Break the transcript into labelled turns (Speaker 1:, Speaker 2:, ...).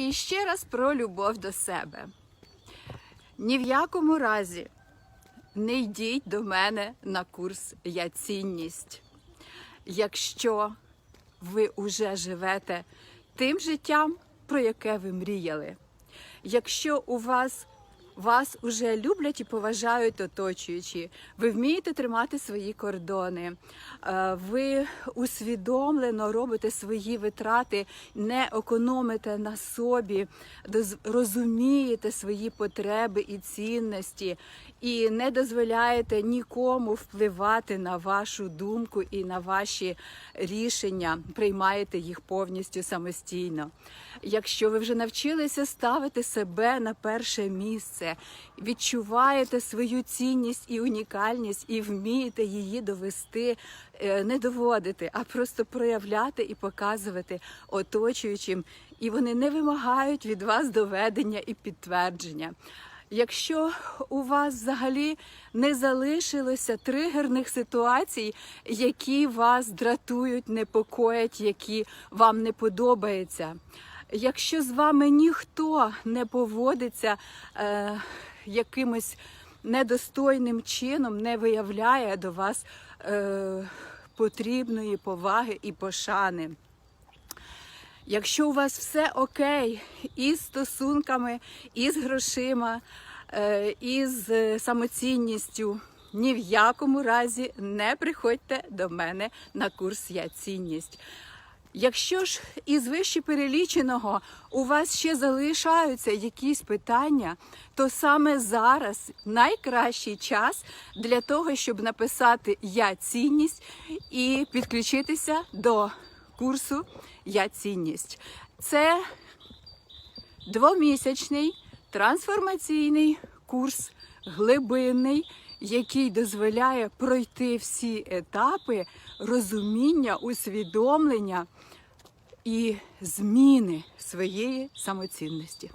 Speaker 1: І ще раз про любов до себе. Ні в якому разі не йдіть до мене на курс Я цінність. Якщо ви уже живете тим життям, про яке ви мріяли. Якщо у вас вас уже люблять і поважають оточуючі, ви вмієте тримати свої кордони, е, ви усвідомлено робите свої витрати, не економите на собі, розумієте свої потреби і цінності, і не дозволяєте нікому впливати на вашу думку і на ваші рішення, приймаєте їх повністю самостійно. Якщо ви вже навчилися ставити себе на перше місце, відчуваєте свою цінність і унікальність, і вмієте її довести, е, не доводити, а просто проявляти і показувати оточуючим, і вони не вимагають від вас доведення і підтвердження. Якщо у вас взагалі не залишилося тригерних ситуацій, які вас дратують, непокоять, які вам не подобаються, якщо з вами ніхто не поводиться е, якимось недостойним чином, не виявляє до вас е, потрібної поваги і пошани. Якщо у вас все окей із стосунками, із грошима, е, із е, самоцінністю, ні в якому разі не приходьте до мене на курс Я цінність. Якщо ж із вище переліченого у вас ще залишаються якісь питання, то саме зараз найкращий час для того, щоб написати Я цінність і підключитися до курсу Я цінність. Це двомісячний трансформаційний курс глибинний, який дозволяє пройти всі етапи розуміння, усвідомлення і зміни своєї самоцінності.